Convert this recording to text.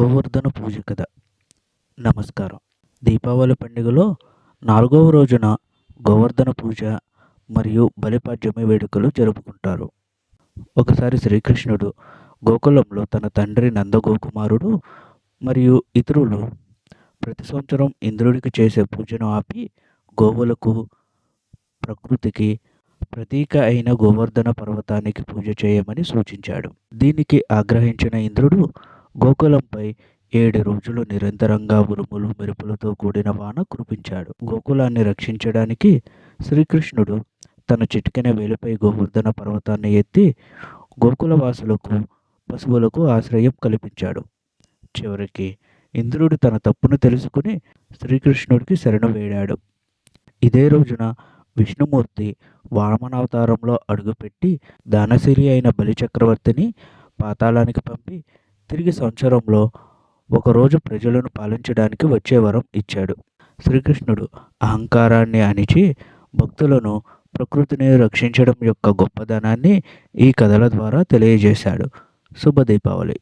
గోవర్ధన పూజ కథ. నమస్కారం. దీపావళి పండుగలో నాలుగవ రోజున గోవర్ధన పూజ మరియు బలిపాడ్యమి వేడుకలు జరుపుకుంటారు. ఒకసారి శ్రీకృష్ణుడు గోకులంలో తన తండ్రి నందగోకుమారుడు మరియు ఇతరులు ప్రతి సంవత్సరం ఇంద్రుడికి చేసే పూజను ఆపి గోవులకు ప్రకృతికి ప్రతీక అయిన గోవర్ధన పర్వతానికి పూజ చేయమని సూచించాడు. దీనికి ఆగ్రహించిన ఇంద్రుడు గోకులంపై ఏడు రోజులు నిరంతరంగా ఉరుములు మెరుపులతో కూడిన వాన కురిపించాడు. గోకులాన్ని రక్షించడానికి శ్రీకృష్ణుడు తన చిటికెన వేలుపై గోవర్ధన పర్వతాన్ని ఎత్తి గోకులవాసులకు పశువులకు ఆశ్రయం కల్పించాడు. చివరికి ఇంద్రుడు తన తప్పును తెలుసుకుని శ్రీకృష్ణుడికి శరణు వేడాడు. ఇదే రోజున విష్ణుమూర్తి వామనావతారంలో అడుగుపెట్టి దానశీలి అయిన బలిచక్రవర్తిని పాతాళానికి పంపి తిరిగి సంవత్సరంలో ఒకరోజు ప్రజలను పాలించడానికి వచ్చే వరం ఇచ్చాడు. శ్రీకృష్ణుడు అహంకారాన్ని అణిచి భక్తులను ప్రకృతిని రక్షించడం యొక్క గొప్పదనాన్ని ఈ కథల ద్వారా తెలియజేశాడు. శుభ దీపావళి.